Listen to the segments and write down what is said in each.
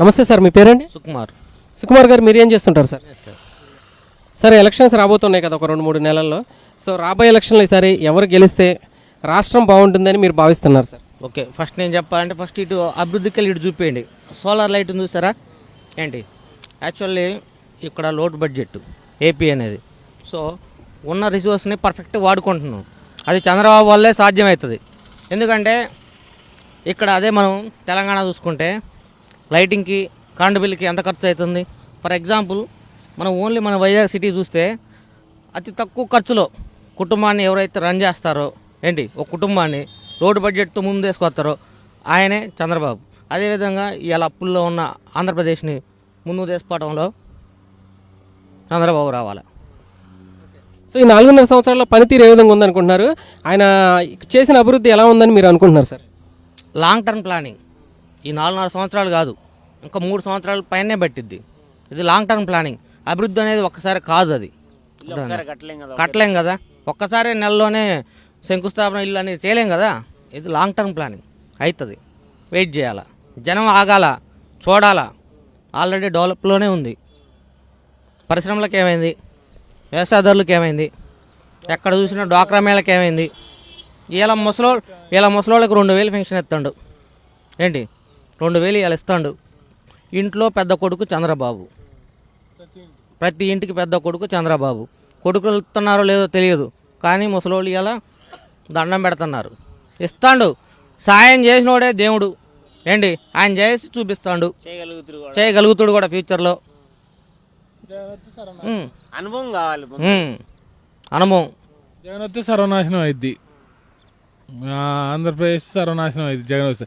నమస్తే సార్ మీ పేరండి? సుకుమార్. సుకుమార్ గారు మీరు ఏం చేస్తుంటారు సార్? సరే ఎలక్షన్స్ రాబోతున్నాయి కదా ఒక రెండు మూడు నెలల్లో. సో రాబోయే ఎలక్షన్లో ఈసారి ఎవరు గెలిస్తే రాష్ట్రం బాగుంటుందని మీరు భావిస్తున్నారు సార్? ఓకే ఫస్ట్ నేను చెప్పాలంటే ఫస్ట్ ఇటు అభివృద్ధికి ఇటు చూపేయండి. సోలార్ లైట్ ఉంది చూసారా ఏంటి? యాక్చువల్లీ ఇక్కడ లోడ్ బడ్జెట్ ఏపీ అనేది. సో ఉన్న రిసోర్స్ని పర్ఫెక్ట్ వాడుకుంటున్నాం. అది చంద్రబాబు వల్లే సాధ్యమవుతుంది. ఎందుకంటే ఇక్కడ అదే మనం తెలంగాణ చూసుకుంటే లైటింగ్కి కరెంటు బిల్కి ఎంత ఖర్చు అవుతుంది ఫర్ ఎగ్జాంపుల్ మనం ఓన్లీ మన వైజాగ్ సిటీ చూస్తే అతి తక్కువ ఖర్చులో కుటుంబాన్ని ఎవరైతే రన్ చేస్తారో ఏంటి? ఒక కుటుంబాన్ని రోడ్డు బడ్జెట్తో ముందేసుకొస్తారో ఆయనే చంద్రబాబు. అదేవిధంగా ఇవాళ అప్పుల్లో ఉన్న ఆంధ్రప్రదేశ్ని ముందు తీసుకోవడంలో చంద్రబాబు రావాలి. సో ఈ నాలుగున్నర సంవత్సరాల్లో పనితీరు ఏ విధంగా ఉందనుకుంటున్నారు? ఆయన చేసిన అభివృద్ధి ఎలా ఉందని మీరు అనుకుంటున్నారు సార్? లాంగ్ టర్మ్ ప్లానింగ్ ఈ నాలుగున్నర సంవత్సరాలు కాదు. ఇంకా మూడు సంవత్సరాల పైనే పట్టిద్ది. ఇది లాంగ్ టర్మ్ ప్లానింగ్ అభివృద్ధి అనేది ఒక్కసారి కాదు అది. కట్టలేం కదా ఒక్కసారి నెలలోనే శంకుస్థాపన ఇల్లు అనేది చేయలేం కదా. ఇది లాంగ్ టర్మ్ ప్లానింగ్ అవుతుంది వెయిట్ చేయాలా? జనం ఆగాల? చూడాలా? ఆల్రెడీ డెవలప్లోనే ఉంది. పరిశ్రమలకు ఏమైంది? వ్యవసాయదారులకు ఏమైంది? ఎక్కడ చూసినా డ్వాక్రా మేళకి ఏమైంది? ఇలా ముసలో ఇలా ముసలోళ్ళకి రెండు వేలు పెన్షన్ ఇస్తాడు. ఏంటి? రెండు వేలు ఇలా ఇస్తాడు. ఇంట్లో పెద్ద కొడుకు చంద్రబాబు. ప్రతి ఇంటికి పెద్ద కొడుకు చంద్రబాబు. కొడుకులు ఇస్తున్నారో లేదో తెలియదు. కానీ ముసలోళ్ళు ఇలా దండం పెడుతున్నారు. ఇస్తాడు. సాయం చేసినోడే దేవుడు. ఏంటి? ఆయన చేసి చూపిస్తాడు. చేయగలుగుతాడు కూడా ఫ్యూచర్లో. అనుభవం కావాలి అనుభవం. జగన్ వస్తే సర్వనాశనం అయింది ఆంధ్రప్రదేశ్ సర్వనాశనం అయింది జగన్ వస్తే.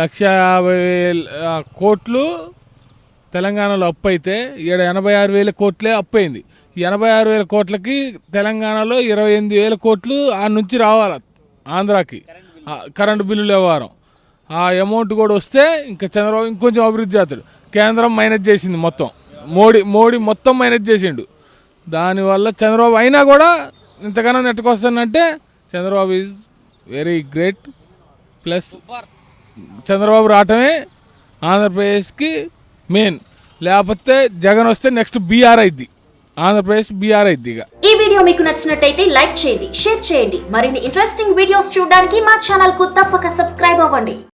లక్ష యాభై వేల కోట్లు తెలంగాణలో అప్పు అయితే ఈడ ఎనభై ఆరు వేల కోట్లే అప్పు అయింది. ఎనభై ఆరు వేల కోట్లకి తెలంగాణలో ఇరవై ఎనిమిది వేల కోట్లు ఆ నుంచి రావాలి ఆంధ్రాకి. కరెంటు బిల్లులు వ్యవహారం. ఆ అమౌంట్ కూడా వస్తే ఇంకా చంద్రబాబు ఇంకొంచెం అభివృద్ధి చేస్తాడు. కేంద్రం మైనస్ చేసింది మొత్తం. మోడీ మోడీ మొత్తం మైనస్ చేసిండు. దానివల్ల చంద్రబాబు అయినా కూడా ఇంతకన్నా నెట్టుకొస్తానంటే Chandrababu is very great. Plus Chandrababu రావటమే ఆంధ్రప్రదేశ్కి మెయిన్. లేకపోతే జగన్ వస్తే నెక్స్ట్ బీఆర్ అయింది ఆంధ్రప్రదేశ్ బీఆర్ అయింది ఇక. ఈ వీడియో మీకు నచ్చినట్టయితే లైక్ చేయండి షేర్ చేయండి. మరిన్ని ఇంట్రెస్టింగ్ వీడియోస్ చూడడానికి మా ఛానల్కు తప్పక సబ్స్క్రైబ్ అవ్వండి.